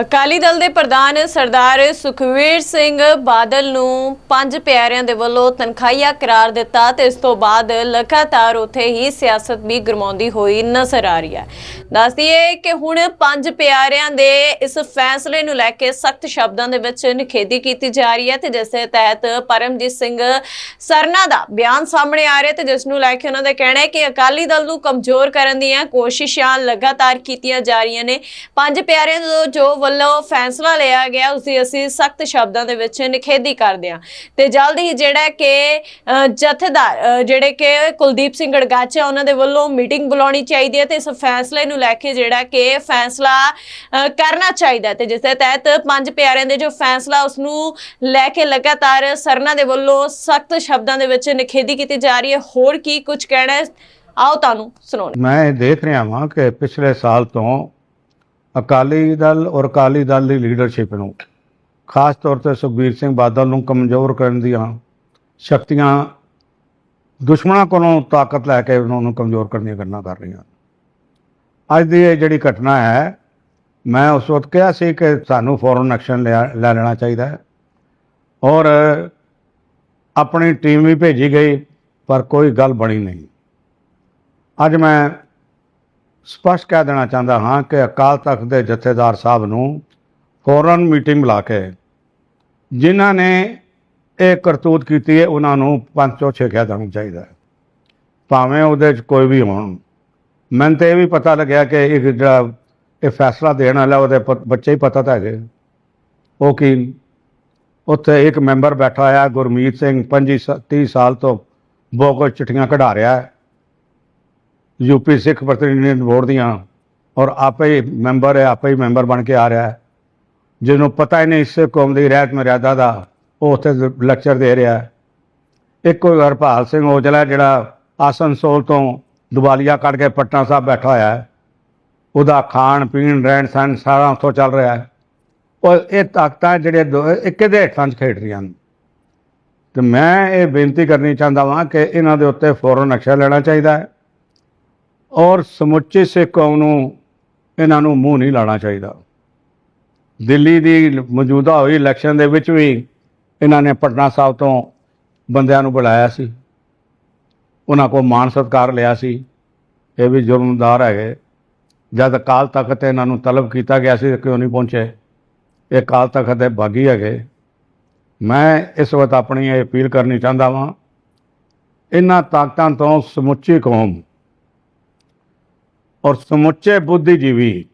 ਅਕਾਲੀ ਦਲ ਦੇ ਪ੍ਰਧਾਨ ਸਰਦਾਰ ਸੁਖਵੀਰ ਸਿੰਘ ਬਾਦਲ ਨੂੰ ਪੰਜ ਪਿਆਰਿਆਂ ਦੇ ਵੱਲੋਂ ਤਨਖਾਹੀਆ ਕਰਾਰ ਦਿੱਤਾ ਤੇ ਇਸ ਤੋਂ ਬਾਅਦ ਲਗਾਤਾਰ ਉੱਥੇ ਹੀ ਸਿਆਸਤ ਵੀ ਗਰਮਾਉਂਦੀ ਹੋਈ ਨਜ਼ਰ ਆ ਰਹੀ ਹੈ। ਦੱਸਦੀਏ ਕਿ ਹੁਣ ਪੰਜ ਪਿਆਰਿਆਂ ਦੇ ਇਸ ਫੈਸਲੇ ਨੂੰ ਲੈ ਕੇ ਸਖਤ ਸ਼ਬਦਾਂ ਦੇ ਵਿੱਚ ਨਿਖੇਧੀ ਕੀਤੀ ਜਾ ਰਹੀ ਹੈ ਤੇ ਜਿਸ ਦੇ ਤਹਿਤ ਪਰਮਜੀਤ ਸਿੰਘ ਸਰਨਾ ਦਾ ਬਿਆਨ ਸਾਹਮਣੇ ਆ ਰਿਹਾ ਤੇ ਜਿਸ ਨੂੰ ਲੈ ਕੇ ਉਹਨਾਂ ਦਾ ਕਹਿਣਾ ਹੈ ਕਿ ਅਕਾਲੀ ਦਲ ਨੂੰ ਕਮਜ਼ੋਰ ਕਰਨ ਦੀਆਂ ਕੋਸ਼ਿਸ਼ਾਂ ਲਗਾਤਾਰ ਕੀਤੀਆਂ ਜਾ ਰਹੀਆਂ ਨੇ। ਪੰਜ ਪਿਆਰਿਆਂ ਤੋਂ ਜੋ ਵੱਲੋਂ ਫੈਸਲਾ ਲਿਆ ਗਿਆ ਉਸ ਦੀ ਅਸੀਂ ਸਖਤ ਸ਼ਬਦਾਂ ਦੇ ਵਿੱਚ ਨਿਖੇਧੀ ਕਰਦੇ ਹਾਂ। ਤੇ ਜਲਦੀ ਹੀ ਜਿਹੜਾ ਕਿ ਜਥੇਦਾਰ ਜਿਹੜੇ ਕਿ ਕੁਲਦੀਪ ਸਿੰਘ ਗੜਗਾਚਾ ਉਹਨਾਂ ਦੇ ਵੱਲੋਂ ਮੀਟਿੰਗ ਬੁਲਾਉਣੀ ਚਾਹੀਦੀ ਹੈ ਤੇ ਇਸ ਫੈਸਲੇ ਨੂੰ ਲੈ ਕੇ ਜਿਹੜਾ ਕਿ ਫੈਸਲਾ ਕਰਨਾ ਚਾਹੀਦਾ ਤੇ ਜਿਸ ਦੇ ਤਹਿਤ ਪੰਜ ਪਿਆਰਿਆਂ ਦੇ ਜੋ ਫੈਸਲਾ, ਉਸ ਨੂੰ ਲੈ ਕੇ ਲਗਾਤਾਰ ਸਰਨਾ ਦੇ ਵੱਲੋਂ ਸਖਤ ਸ਼ਬਦਾਂ ਦੇ ਵਿੱਚ ਨਿਖੇਧੀ ਕੀਤੀ ਜਾ ਰਹੀ ਹੈ। ਹੋਰ ਕੀ ਕੁਝ ਕਹਿਣਾ ਆਓ ਤੁਹਾਨੂੰ ਸੁਣਾਉਣੇ ਮੈਂ ਦੇਖ ਰਿਹਾ ਹਾਂ ਕਿ ਪਿਛਲੇ ਸਾਲ ਤੋਂ ਅਕਾਲੀ ਦਲ ਔਰ ਅਕਾਲੀ ਦਲ ਦੀ ਲੀਡਰਸ਼ਿਪ ਨੂੰ, ਖਾਸ ਤੌਰ ਤੇ ਸੁਖਬੀਰ ਸਿੰਘ ਬਾਦਲ ਨੂੰ ਕਮਜ਼ੋਰ ਕਰਨ ਦੀਆਂ ਸ਼ਕਤੀਆਂ, ਦੁਸ਼ਮਣਾਂ ਕੋਲੋਂ ਤਾਕਤ ਲੈ ਕੇ ਉਹਨਾਂ ਨੂੰ ਕਮਜ਼ੋਰ ਕਰਨ ਦੀਆਂ ਗੱਲਾਂ ਕਰ ਰਹੀਆਂ। ਅੱਜ ਦੀ ਇਹ ਜਿਹੜੀ ਘਟਨਾ ਹੈ, ਮੈਂ ਉਸ ਵਕਤ ਕਿਹਾ ਸੀ ਕਿ ਸਾਨੂੰ ਫੌਰਨ ਐਕਸ਼ਨ ਲਿਆ, ਲੈ ਲੈਣਾ ਚਾਹੀਦਾ ਹੈ। ਔਰ ਆਪਣੀ ਟੀਮ ਵੀ ਭੇਜੀ ਗਈ, ਪਰ ਕੋਈ ਗੱਲ ਬਣੀ ਨਹੀਂ। ਅੱਜ ਮੈਂ ਸਪਸ਼ਟ ਕਹਿ ਦੇਣਾ ਚਾਹੁੰਦਾ ਹਾਂ ਕਿ ਅਕਾਲ ਤਖਤ ਦੇ ਜਥੇਦਾਰ ਸਾਹਿਬ ਨੂੰ ਫੌਰਨ ਮੀਟਿੰਗ ਬੁਲਾ ਕੇ ਜਿਨ੍ਹਾਂ ਨੇ ਇਹ ਕਰਤੂਤ ਕੀਤੀ ਹੈ, ਉਹਨਾਂ ਨੂੰ ਪੰਜ ਚੋ ਛੇਕਿਆ ਜਾਣਾ ਚਾਹੀਦਾ ਹੈ। ਭਾਵੇਂ ਉਹਦੇ 'ਚ ਕੋਈ ਵੀ ਹੋਣ। ਮੈਨੂੰ ਤਾਂ ਇਹ ਵੀ ਪਤਾ ਲੱਗਿਆ ਕਿ ਇੱਕ ਜਿਹੜਾ ਇਹ ਫੈਸਲਾ ਦੇਣ ਵਾਲਾ ਉਹਦੇ ਪ- ਬੱਚੇ ਹੀ ਪਤਾ ਤਾਂ ਹੈਗੇ। ਉਹ ਕੀ ਉੱਥੇ ਇੱਕ ਮੈਂਬਰ ਬੈਠਾ ਹੋਇਆ, ਗੁਰਮੀਤ ਸਿੰਘ 25 30 ਸਾਲ ਤੋਂ ਬੋਗਸ ਚਿੱਠੀਆਂ ਕਢਾ ਰਿਹਾ ਹੈ। ਯੂਪੀ ਸਿੱਖ ਪ੍ਰਤੀਨਿਧੀ ਬੋਰਡ ਦੀਆਂ ਔਰ ਆਪੇ ਹੀ ਮੈਂਬਰ ਹੈ, ਆਪੇ ਹੀ ਮੈਂਬਰ ਬਣ ਕੇ ਆ ਰਿਹਾ ਹੈ। ਜਿਹਨੂੰ ਪਤਾ ਹੀ ਨਹੀਂ ਇਸ ਕੌਮ ਦੀ ਰਹਿਤ ਮਰਿਆਦਾ ਦਾ, ਉਹ ਉੱਥੇ ਲੈਕਚਰ ਦੇ ਰਿਹਾ ਹੈ। ਇੱਕ ਹਰਪਾਲ ਸਿੰਘ ਔਜਲਾ ਜਿਹੜਾ ਆਸਨਸੋਲ ਤੋਂ ਦੁਬਾਲੀਆ ਕੱਢ ਕੇ ਪਟਨਾ ਸਾਹਿਬ ਬੈਠਾ ਹੋਇਆ ਹੈ। ਉਹਦਾ ਖਾਣ, ਪੀਣ, ਰਹਿਣ ਸਹਿਣ ਸਾਰਾ ਉੱਥੋਂ ਚੱਲ ਰਿਹਾ ਹੈ। ਔਰ ਇਹ ਤਾਕਤਾਂ ਜਿਹੜੇ ਦੋ ਇੱਕ ਦੇ ਹੇਠਾਂ 'ਚ ਖੇਡ ਰਹੀਆਂ ਹਨ। ਤੇ ਮੈਂ ਇਹ ਬੇਨਤੀ ਕਰਨੀ ਚਾਹੁੰਦਾ ਵਾਂ ਕਿ ਇਹਨਾਂ ਦੇ ਉੱਤੇ ਫੌਰਨ ਐਕਸ਼ਨ ਲੈਣਾ ਚਾਹੀਦਾ ਹੈ। ਔਰ ਸਮੁੱਚੇ ਸਿੱਖ ਕੌਮ ਨੂੰ ਇਹਨਾਂ ਨੂੰ ਮੂੰਹ ਨਹੀਂ ਲਾਣਾ ਚਾਹੀਦਾ। ਦਿੱਲੀ ਦੀ ਮੌਜੂਦਾ ਹੋਈ ਇਲੈਕਸ਼ਨ ਦੇ ਵਿੱਚ ਵੀ ਇਹਨਾਂ ਨੇ ਪਟਨਾ ਸਾਹਿਬ ਤੋਂ ਬੰਦਿਆਂ ਨੂੰ ਬੁਲਾਇਆ ਸੀ। ਉਹਨਾਂ ਕੋਲ ਮਾਣ ਸਤਿਕਾਰ ਲਿਆ ਸੀ। ਇਹ ਵੀ ਜੁਰਮਦਾਰ ਹੈਗੇ। ਜਦ ਕਾਲ ਤਖਤ ਇਹਨਾਂ ਨੂੰ ਤਲਬ ਕੀਤਾ ਗਿਆ ਸੀ ਕਿਉਂ ਨਹੀਂ ਪਹੁੰਚੇ? ਇਹ ਕਾਲ ਤਖਤ ਦੇ ਬਾਗੀ ਹੈਗੇ। ਮੈਂ ਇਸ ਵਕਤ ਆਪਣੀ ਇਹ ਅਪੀਲ ਕਰਨੀ ਚਾਹੁੰਦਾ ਵਾਂ, ਇਹਨਾਂ ਤਾਕਤਾਂ ਤੋਂ ਸਮੁੱਚੀ ਕੌਮ ਔਰ ਸਮੁੱਚੇ ਬੁੱਧੀਜੀਵੀ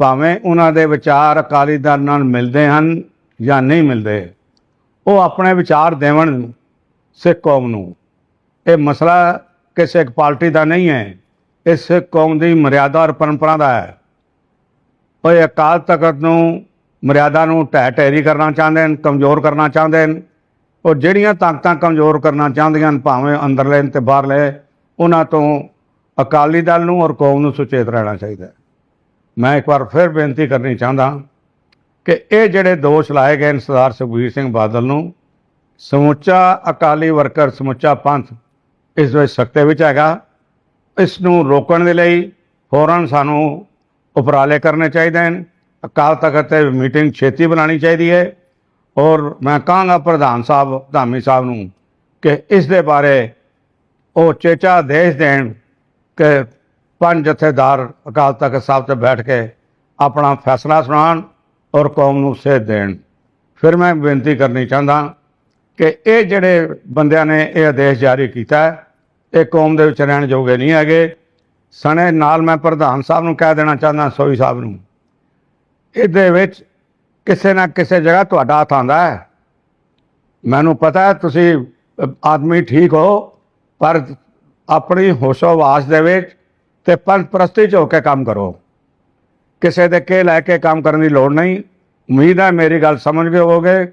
ਭਾਵੇਂ ਉਹਨਾਂ ਦੇ ਵਿਚਾਰ ਅਕਾਲੀ ਦਲ ਨਾਲ ਮਿਲਦੇ ਹਨ ਜਾਂ ਨਹੀਂ ਮਿਲਦੇ, ਉਹ ਆਪਣੇ ਵਿਚਾਰ ਦੇਵਣ ਸਿੱਖ ਕੌਮ ਨੂੰ। ਇਹ ਮਸਲਾ ਕਿਸੇ ਇੱਕ ਪਾਰਟੀ ਦਾ ਨਹੀਂ ਹੈ, ਇਹ ਸਿੱਖ ਕੌਮ ਦੀ ਮਰਿਆਦਾ ਔਰ ਪਰੰਪਰਾ ਦਾ ਹੈ। ਉਹ ਇਹ ਅਕਾਲ ਤਖਤ ਨੂੰ ਮਰਿਆਦਾ ਨੂੰ ਢਹਿ ਢੇਰੀ ਕਰਨਾ ਚਾਹੁੰਦੇ ਹਨ, ਕਮਜ਼ੋਰ ਕਰਨਾ ਚਾਹੁੰਦੇ ਹਨ। ਉਹ ਜਿਹੜੀਆਂ ਤਾਕਤਾਂ ਕਮਜ਼ੋਰ ਕਰਨਾ ਚਾਹੁੰਦੀਆਂ ਹਨ, ਭਾਵੇਂ ਅੰਦਰਲੇ ਤੇ ਬਾਹਰਲੇ, ਉਹਨਾਂ ਤੋਂ ਅਕਾਲੀ ਦਲ ਨੂੰ ਔਰ ਕੌਮ ਨੂੰ ਸੁਚੇਤ ਰਹਿਣਾ ਚਾਹੀਦਾ ਹੈ। ਮੈਂ ਇੱਕ ਵਾਰ ਫਿਰ ਬੇਨਤੀ ਕਰਨੀ ਚਾਹੁੰਦਾ ਕਿ ਇਹ ਜਿਹੜੇ ਦੋਸ਼ ਲਾਏ ਗਏ ਨੇ ਸਰਦਾਰ ਸੁਖਬੀਰ ਸਿੰਘ ਬਾਦਲ ਨੂੰ, ਸਮੁੱਚਾ ਅਕਾਲੀ ਵਰਕਰ ਸਮੁੱਚਾ ਪੰਥ ਇਸ ਵਿੱਚ ਸਖਤੇ ਵਿੱਚ ਹੈਗਾ। ਇਸ ਨੂੰ ਰੋਕਣ ਦੇ ਲਈ ਫੌਰਨ ਸਾਨੂੰ ਉਪਰਾਲੇ ਕਰਨੇ ਚਾਹੀਦੇ ਹਨ। ਅਕਾਲ ਤਖਤ ਤੇ ਮੀਟਿੰਗ ਛੇਤੀ ਬਣਾਉਣੀ ਚਾਹੀਦੀ ਹੈ। ਔਰ ਮੈਂ ਕਹਾਂਗਾ ਪ੍ਰਧਾਨ ਸਾਹਿਬ, ਧਾਮੀ ਸਾਹਿਬ ਨੂੰ ਕਿ ਇਸ ਦੇ ਬਾਰੇ ਉਹ ਚੇਚਾ ਦੇਸ਼ ਦੇਣ ਕਿ ਪੰਜ ਜਥੇਦਾਰ ਅਕਾਲ ਤਖਤ ਸਾਹਿਬ ਤੇ ਬੈਠ ਕੇ ਆਪਣਾ ਫੈਸਲਾ ਸੁਣਾਉਣ ਔਰ ਕੌਮ ਨੂੰ ਸੇਧ ਦੇਣ। ਫਿਰ ਮੈਂ ਬੇਨਤੀ ਕਰਨੀ ਚਾਹੁੰਦਾ ਕਿ ਇਹ ਜਿਹੜੇ ਬੰਦਿਆਂ ਨੇ ਇਹ ਆਦੇਸ਼ ਜਾਰੀ ਕੀਤਾ ਇਹ ਕੌਮ ਦੇ ਵਿੱਚ ਰਹਿਣ ਜੋਗੇ ਨਹੀਂ ਹੈਗੇ। ਸਣੇ ਨਾਲ ਮੈਂ ਪ੍ਰਧਾਨ ਸਾਹਿਬ ਨੂੰ ਕਹਿ ਦੇਣਾ ਚਾਹੁੰਦਾ, ਸੋਈ ਸਾਹਿਬ ਨੂੰ, ਇਹਦੇ ਵਿੱਚ ਕਿਸੇ ਨਾ ਕਿਸੇ ਜਗ੍ਹਾ ਤੁਹਾਡਾ ਹੱਥ ਆਉਂਦਾ ਹੈ। ਮੈਨੂੰ ਪਤਾ ਹੈ ਤੁਸੀਂ ਆਦਮੀ ਠੀਕ ਹੋ, ਪਰ ਆਪਣੀ ਹੋਸ਼ੋ-ਹਵਾਸ ਦੇ ਵਿੱਚ ਤੇ ਪੰਥ ਪ੍ਰਸਤੀ 'ਚ ਹੋ ਕੇ ਕੰਮ ਕਰੋ। ਕਿਸੇ ਦੇ ਕੇ ਲੈ ਕੇ ਕੰਮ ਕਰਨ ਦੀ ਲੋੜ ਨਹੀਂ। ਉਮੀਦ ਹੈ ਮੇਰੀ ਗੱਲ ਸਮਝ ਗਏ ਹੋਵੋਗੇ।